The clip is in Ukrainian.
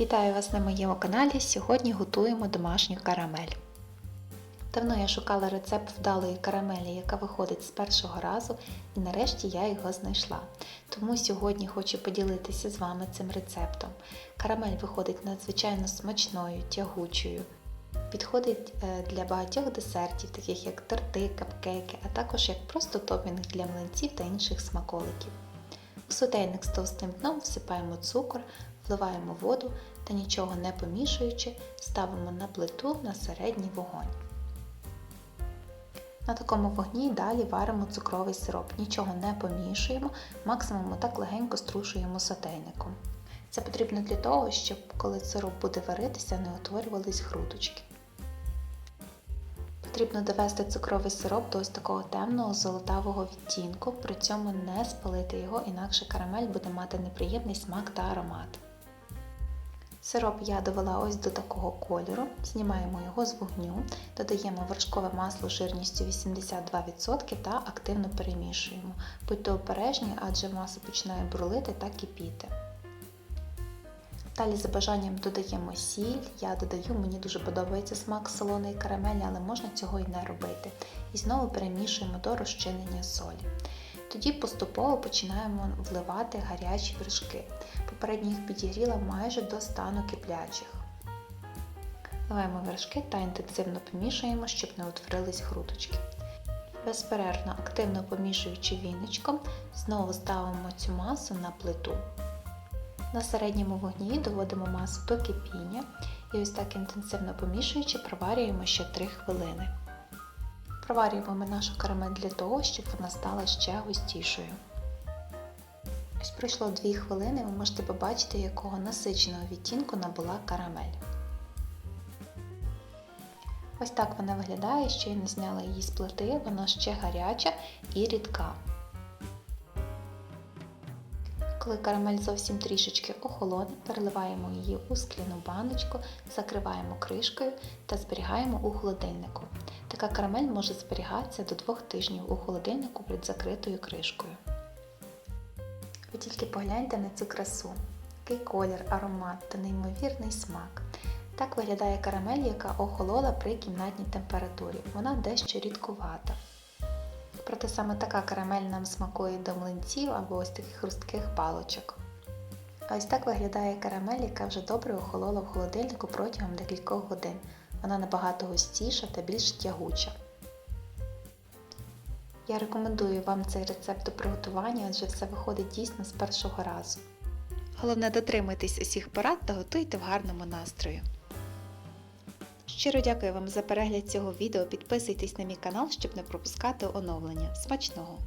Вітаю вас на моєму каналі. Сьогодні готуємо домашню карамель. Давно я шукала рецепт вдалої карамелі, яка виходить з першого разу, і нарешті я його знайшла. Тому сьогодні хочу поділитися з вами цим рецептом. Карамель виходить надзвичайно смачною, тягучою. Підходить е, для багатьох десертів, таких як торти, капкейки, а також як просто топінг для млинців та інших смаколиків. У сотейник з товстим дном всипаємо цукор, вливаємо воду та нічого не помішуючи, ставимо на плиту на середній вогонь. На такому вогні далі варимо цукровий сироп, нічого не помішуємо, максимум так легенько струшуємо сотейником. Це потрібно для того, щоб коли сироп буде варитися, не утворювались грудочки. Потрібно довести цукровий сироп до ось такого темного золотавого відтінку, при цьому не спалити його, інакше карамель буде мати неприємний смак та аромат. Сироп я довела ось до такого кольору, знімаємо його з вогню, додаємо вершкове масло жирністю 82% та активно перемішуємо. Будьте обережні, адже маса починає бурлити та кипіти. Далі за бажанням додаємо сіль, я додаю, мені дуже подобається смак солоної карамелі, але можна цього і не робити. І знову перемішуємо до розчинення солі. Тоді поступово починаємо вливати гарячі вершки. Попередньо їх підігріла майже до стану киплячих. Вливаємо вершки та інтенсивно помішуємо, щоб не утворились грудочки. Безперервно, активно помішуючи віничком, знову ставимо цю масу на плиту. На середньому вогні доводимо масу до кипіння і ось так інтенсивно помішуючи, проварюємо ще 3 хвилини. Проварюємо нашу карамель для того, щоб вона стала ще густішою. Ось пройшло 2 хвилини, ви можете побачити, якого насиченого відтінку набула карамель. Ось так вона виглядає, щойно зняла її з плити, вона ще гаряча і рідка. Коли карамель зовсім трішечки охолоне, переливаємо її у скляну баночку, закриваємо кришкою та зберігаємо у холодильнику. Така карамель може зберігатися до 2 тижнів у холодильнику під закритою кришкою. Ви тільки погляньте на цю красу, який колір, аромат та неймовірний смак. Так виглядає карамель, яка охолола при кімнатній температурі. Вона дещо рідкувата. Проте саме така карамель нам смакує до млинців або ось таких хрустких палочок. А ось так виглядає карамель, яка вже добре охолола в холодильнику протягом декількох годин. Вона набагато густіша та більш тягуча. Я рекомендую вам цей рецепт до приготування, адже все виходить дійсно з першого разу. Головне дотримуйтесь усіх порад та готуйте в гарному настрою. Щиро дякую вам за перегляд цього відео. Підписуйтесь на мій канал, щоб не пропускати оновлення. Смачного!